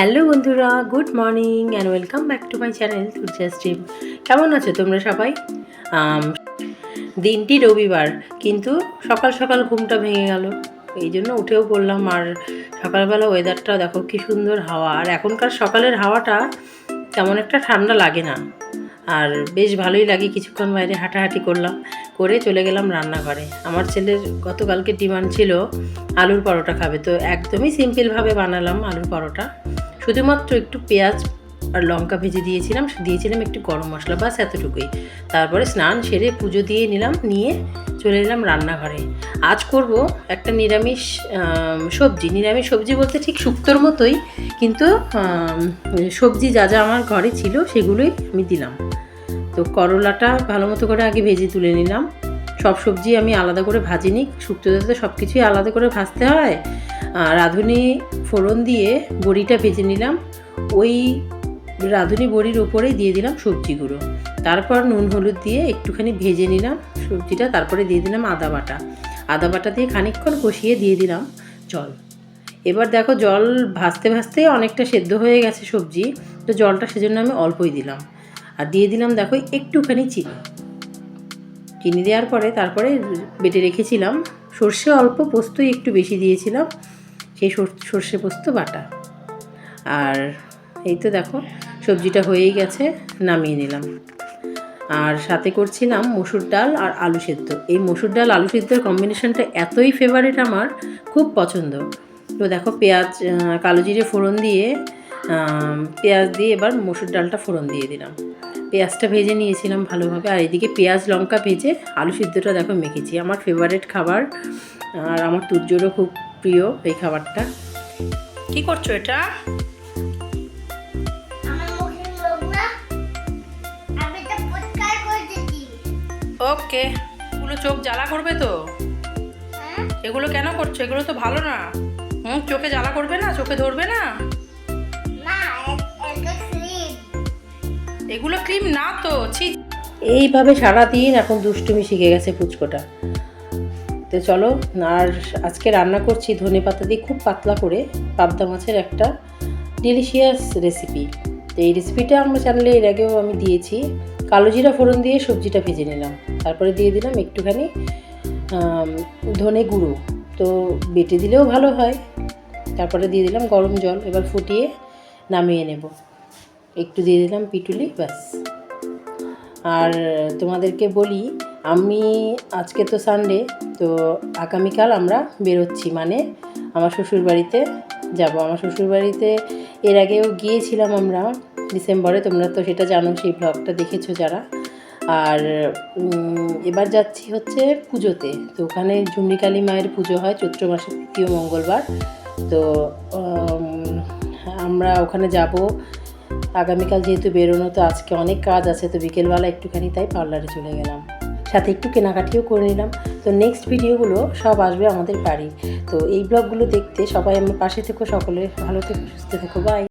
Hello বন্ধুরা, good morning and welcome back to my channel Turja stream কেমন আছো তোমরা সবাই? দিনটি রবিবার, কিন্তু সকাল সকাল ঘুমটা ভেঙে গেল। এই জন্য উঠেও পড়লাম আর সকালবেলা ওয়েদারটা দেখো কি সুন্দর হাওয়া। আর এখনকার সকালের হাওয়াটা তেমন একটা ঠান্ডা লাগে না। আর বেশ ভালোই লাগে, কিছুক্ষণ বাইরে হাঁটাহাঁটি করলাম, করে চলে গেলাম রান্নাঘরে। আমার ছেলের গতকালকে ডিমান্ড ছিল, আলুর পরোটা খাবে। তো একদমই সিম্পলভাবে বানালাম আলুর পরোটা। শুধুমাত্র একটু পেঁয়াজ আর লঙ্কা ভেজে দিয়েছিলাম দিয়েছিলাম একটু গরম মশলা, বাস এতটুকুই। তারপরে স্নান সেরে পুজো দিয়ে নিলাম, নিয়ে চলে এলাম রান্নাঘরে। আজ করব একটা নিরামিষ সবজি। নিরামিষ সবজি বলতে ঠিক শুক্তোর মতোই, কিন্তু সবজি যা যা আমার ঘরে ছিল সেগুলোই আমি দিলাম। তো করলাটা ভালো মতো করে আগে ভেজে তুলে নিলাম। সব সবজি আমি আলাদা করে ভাজিনি। শুক্তোতে তো সব কিছুই আলাদা করে ভাজতে হয়। রাঁধুনি ফোড়ন দিয়ে বড়িটা ভেজে নিলাম। ওই রাঁধুনি বড়ির ওপরেই দিয়ে দিলাম সবজিগুলো তারপর নুন হলুদ দিয়ে একটুখানি ভেজে নিলাম সবজিটা, তারপরে দিয়ে দিলাম আদা বাটা। আদা বাটা দিয়ে খানিকক্ষণ কষিয়ে দিয়ে দিলাম জল। এবার দেখো জল ভাজতে ভাজতে অনেকটা সেদ্ধ হয়ে গেছে সবজি, তো জলটা সেজন্য আমি অল্পই দিলাম। আর দিয়ে দিলাম দেখো একটুখানি চিনি। চিনি দেওয়ার পরে তারপরে বেটে রেখেছিলাম। সর্ষে অল্প পোস্তই একটু বেশি দিয়েছিলাম। সেই সর- সর্ষে পোস্ত বাটা। আর এই তো দেখো, সবজিটা হয়েই গেছে, নামিয়ে নিলাম। আর সাথে করছিলাম মসুর ডাল আর আলু সেদ্ধ। এই মসুর ডাল, আলু সেদ্ধের কম্বিনেশনটা এতই ফেভারিট আমার, খুব পছন্দ। তো দেখো পেঁয়াজ কালো জিরে ফোড়ন দিয়ে পেঁয়াজ দিয়ে এবার মসুর ডালটা ফোড়ন দিয়ে দিলাম। পেঁয়াজটা ভেজে নিয়েছিলাম ভালোভাবে, আর এদিকে পেঁয়াজ, লঙ্কা ভেজে আলু সিদ্ধটা দেখো মেখেছি। আমার ফেভারিট খাবার, আর আমার তুর্যরও খুব প্রিয় এই খাবারটা। কি করছ এটা? ওকে এগুলো চোখ জ্বালা করবে তো? হ্যাঁ? এগুলো কেন করছ? এগুলো তো ভালো না। হুম চোখে জ্বালা করবে না? চোখে ধরবে না? এগুলো ক্রিম না তো ছি। এইভাবে সারাদিন এখন দুষ্টুমি শিখে গেছে পুচকোটা। তো চলো। আর আজকে রান্না করছি ধনে পাতা দিয়ে খুব পাতলা করে পাবদা মাছের একটা ডিলিশিয়াস রেসিপি তো এই রেসিপিটা আমার চ্যানেলে এর আগেও আমি দিয়েছি। কালো জিরা ফোড়ন দিয়ে সবজিটা ভেজে নিলাম। তারপরে দিয়ে দিলাম একটুখানি ধনে গুঁড়ো। তো বেটে দিলেও ভালো হয়। তারপরে দিয়ে দিলাম গরম জল। এবার ফুটিয়ে নামিয়ে নেব। একটু দিয়ে দিলাম পিটুলি, ব্যাস। আর তোমাদেরকে বলি আমি, আজকে তো সানডে তো আগামীকাল আমরা বেরোচ্ছি। মানে আমার শ্বশুর বাড়িতে যাব। আমার শ্বশুর বাড়িতে এর আগেও গিয়েছিলাম আমরা ডিসেম্বরে তোমরা তো সেটা জানো, সেই ব্লগটা দেখেছ যারা। আর এবার যাচ্ছি হচ্ছে পুজোতে। তো ওখানে ঝুমরিকালী মায়ের পুজো হয়, চৈত্র মাসের তৃতীয় মঙ্গলবার। তো আমরা ওখানে যাব। আগামীকাল যেহেতু বেরোনো, তো আজকে অনেক কাজ আছে, তো বিকেলবেলা একটুখানি তাই পার্লারে চলে গেলাম। সাথে একটু কেনাকাটিও করে নিলাম। তো নেক্সট ভিডিওগুলো সব আসবে আমাদের বাড়ি। তো এই ব্লগগুলো দেখতে সবাই আমার পাশে থেকো, সকলে ভালো থেকো, সুস্থ থেকো বাই